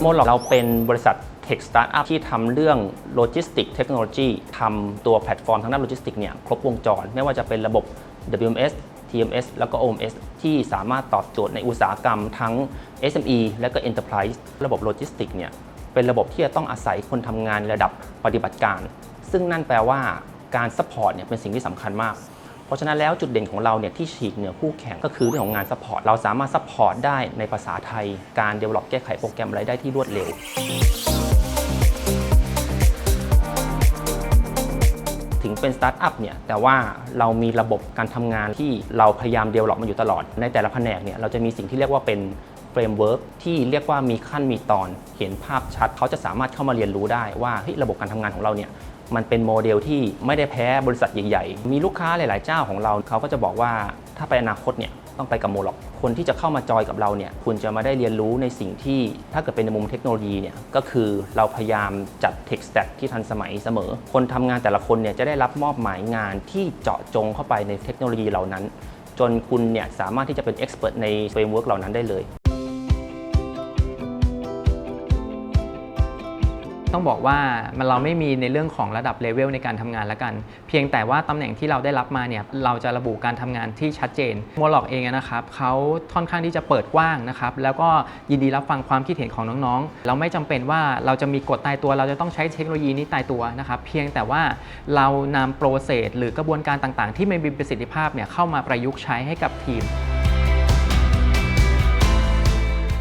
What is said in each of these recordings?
โมลเราเป็นบริษัทเทคสตาร์ทอัพที่ทำเรื่องโลจิสติกเทคโนโลยีทำตัวแพลตฟอร์มทางด้านโลจิสติกเนี่ยครบวงจร ไม่ว่าจะเป็นระบบ WMS TMS แล้วก็ OMS ที่สามารถตอบโจทย์ในอุตสาหกรรมทั้ง SME และก็ Enterprise ระบบโลจิสติกเนี่ยเป็นระบบที่จะต้องอาศัยคนทำงานระดับปฏิบัติการ ซึ่งนั่นแปลว่าการซัพพอร์ตเนี่ยเป็นสิ่งที่สำคัญมาก เพราะฉะนั้นแล้วจุดเด่นของเราเนี่ยที่ฉีกเหนือคู่แข่งก็คือเรื่องของงานซัพพอร์ตเราสามารถซัพพอร์ตได้ในภาษาไทย การ develop แก้ไขโปรแกรมอะไรได้ที่รวดเร็วถึงเป็นสตาร์ทอัพเนี่ยแต่ว่าเรามีระบบการทำงานที่เราพยายามเดเวล็อปมาอยู่ตลอด ในแต่ละแผนกเนี่ยเราจะมีสิ่งที่เรียกว่าเป็นเฟรมเวิร์กที่เรียกว่ามีขั้นมีตอน เห็นภาพชัด เขาจะสามารถเข้ามาเรียนรู้ได้ว่าระบบการทำงานของเราเนี่ย มันเป็นโมเดลที่ไม่ได้แพ้บริษัทใหญ่ๆ มีลูกค้าหลายๆเจ้าของเราเขาก็จะบอกว่าถ้าไปอนาคตเนี่ยต้องไปกับโมล็อก คนที่จะเข้ามาจอยกับเราเนี่ยคุณจะมาได้เรียนรู้ในสิ่งที่ถ้าเกิดเป็นในมุมเทคโนโลยีเนี่ยก็คือเราพยายามจัด Tech Stack ที่ทันสมัยเสมอ คนทำงานแต่ละคนเนี่ยจะได้รับมอบหมายงานที่เจาะจงเข้าไปในเทคโนโลยีเหล่านั้น จนคุณเนี่ยสามารถที่จะเป็น Expert ในเฟรมเวิร์กเหล่านั้นได้เลย ต้องบอกว่ามันเราไม่มีในเรื่องของระดับเลเวลในการทำงานละกัน เพียงแต่ว่าตำแหน่งที่เราได้รับมาเนี่ยเราจะระบุการทำงานที่ชัดเจนโมล็อกเองนะครับเขาค่อนข้างที่จะเปิดกว้างนะครับแล้วก็ยินดีรับฟังความคิดเห็นของน้องๆ เราไม่จำเป็นว่าเราจะมีกฎตายตัว เราจะต้องใช้เทคโนโลยีนี้ตายตัวนะครับเพียงแต่ว่าเรานำโปรเซสหรือกระบวนการต่างๆ ที่ไม่มีประสิทธิภาพเนี่ยเข้ามาประยุกต์ใช้ให้กับทีม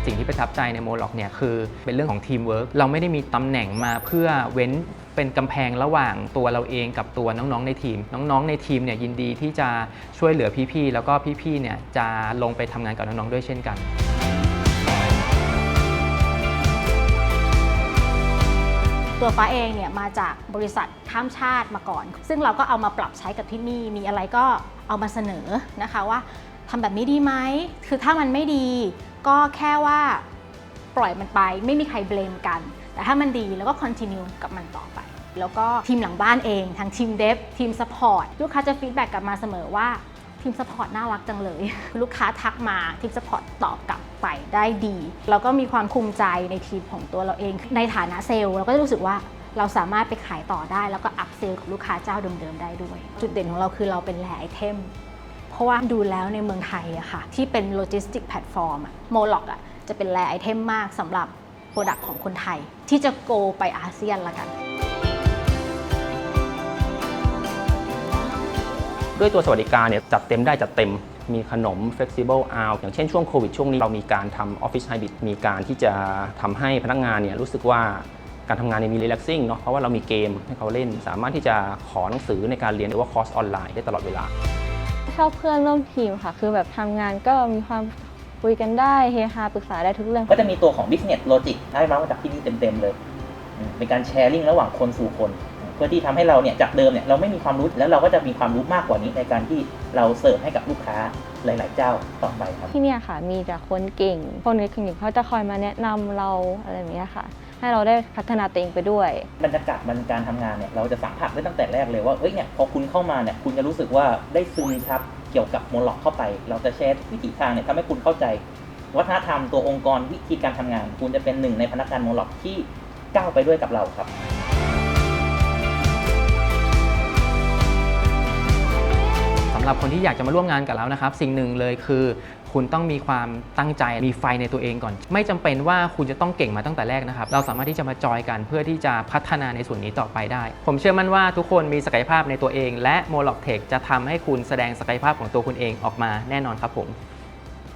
สิ่งที่ประทับใจในโมล็อกเนี่ยคือเป็นเรื่องของทีมเวิร์กเราไม่ได้มีตำแหน่งมาเพื่อเว้นเป็นกำแพงระหว่างตัวเราเองกับตัวน้องๆในทีม น้องๆในทีมเนี่ยยินดีที่จะช่วยเหลือพี่ๆแล้วก็พี่ๆเนี่ยจะลงไปทำงานกับน้องๆด้วยเช่นกันตัวฟ้าเองเนี่ยมาจากบริษัทข้ามชาติมาก่อน ซึ่งเราก็เอามาปรับใช้กับที่นี่ มีอะไรก็เอามาเสนอนะคะว่าทำแบบนี้ดีไหม คือถ้ามันไม่ดี ก็แค่ว่าปล่อยมันไปไม่มีใครเบลมกัน แต่ถ้ามันดีแล้วก็คอนติเนียกับมันต่อไป แล้วก็ทีมหลังบ้านเองทั้งทีมเดฟทีมซัพพอร์ตลูกค้าจะฟีดแบ็กกลับมาเสมอว่าทีมซัพพอร์ตน่ารักจังเลย ลูกค้าทักมาทีมซัพพอร์ตตอบกลับไปได้ดีแล้วก็มีความภูมิใจในทีมของตัวเราเอง ในฐานะเซลล์เราก็จะรู้สึกว่าเราสามารถไปขายต่อได้ แล้วก็อัพเซลกับลูกค้าเจ้าเดิมๆได้ด้วย จุดเด่นของเราคือเราเป็นแหล่ไอเทม ราะว่าดูแล้วในเมืองไทยอะค่ะ ที่เป็นโลจิสติกแพลตฟอร์มโมล็อกอะจะเป็นแหล่ไอเทมมากสำหรับโปรดักต์ของคนไทย ที่จะโกไปอาเซียนละกัน ด้วยตัวสวัสดิการเนี่ยจัดเต็มได้จัดเต็มมีขนม flexible hour อย่างเช่นช่วงโควิดช่วงนี้เรามีการทำ office hybrid มีการที่จะทำให้พนักงานเนี่ยรู้สึกว่าการทำงานเนี่ยมี relaxing เนาะเพราะว่าเรามีเกมให้เขาเล่น สามารถที่จะขอหนังสือในการเรียนหรือว่าคอร์สออนไลน์ได้ตลอดเวลา อบเพื่อนร่วมทีมค่ะ คือแบบทำงานก็มีความคุยกันได้เฮฮาปรึกษาได้ทุกเรื่อง ก็จะมีตัวของ business logic ได้มาจากที่นี่เต็มๆเลยอืมเป็นการแชร์ลิงระหว่างคนสู่คน เพื่อที่ทำให้เราเนี่ยจากเดิมเนี่ยเราไม่มีความรู้แล้วเราก็จะมีความรู้มากกว่านี้ในการที่เราเสิร์ฟให้กับลูกค้าหลาย ๆ เจ้าต่อไปครับ ที่เนี่ยค่ะมีแต่คนเก่ง คนเก่งๆเขาจะคอยมาแนะนำเราอะไรแบบเนี้ยค่ะ ให้เราได้พัฒนาตัวเองไปด้วย บรรยากาศมันการทำงานเนี่ยเราจะสัมผัสได้ตั้งแต่แรกเลยว่าเอ้ยเนี่ยพอคุณเข้ามาเนี่ยคุณจะรู้สึกว่าได้ซึมซับเกี่ยวกับโมล็อกเข้าไป เราจะแชร์ทุกวิถีทางเนี่ยทำให้คุณเข้าใจ วัฒนธรรมตัวองค์กรวิธีการทำงาน คุณจะเป็นหนึ่งในพนักงานโมล็อกที่ก้าวไปด้วยกับเราครับ สำหรับคนที่อยากจะมาร่วมงานกับเรานะครับ สิ่งหนึ่งเลยคือ คุณต้องมีความตั้งใจมีไฟในตัวเองก่อน ไม่จำเป็นว่าคุณจะต้องเก่งมาตั้งแต่แรกนะครับ เราสามารถที่จะมาจอยกันเพื่อที่จะพัฒนาในส่วนนี้ต่อไปได้ ผมเชื่อมั่นว่าทุกคนมีศักยภาพในตัวเอง และโมล็อกเทคจะทำให้คุณแสดงศักยภาพของตัวคุณเองออกมาแน่นอนครับผม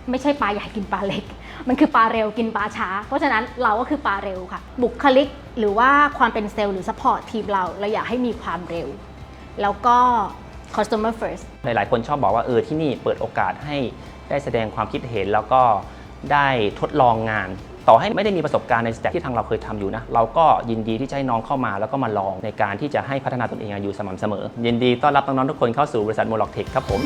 ไม่ใช่ปลาใหญ่กินปลาเล็ก มันคือปลาเร็วกินปลาช้า เพราะฉะนั้นเราก็คือปลาเร็วค่ะ บุคลิกหรือว่าความเป็นเซลล์หรือซัพพอร์ตทีมเรา เราอยากให้มีความเร็ว แล้วก็ customer first หลายๆ คนชอบบอกว่าเออที่นี่เปิดโอกาสให้ ได้แสดงความคิดเห็นแล้วก็ได้ทดลองงาน ต่อให้ไม่ได้มีประสบการณ์ในสเต็ปที่ทางเราเคยทำอยู่นะ เราก็ยินดีที่จะให้น้องเข้ามา แล้วก็มาลองในการที่จะให้พัฒนาตนเองอยู่สม่ำเสมอ ยินดีต้อนรับน้องๆทุกคนเข้าสู่บริษัทโมล็อกเทคครับผม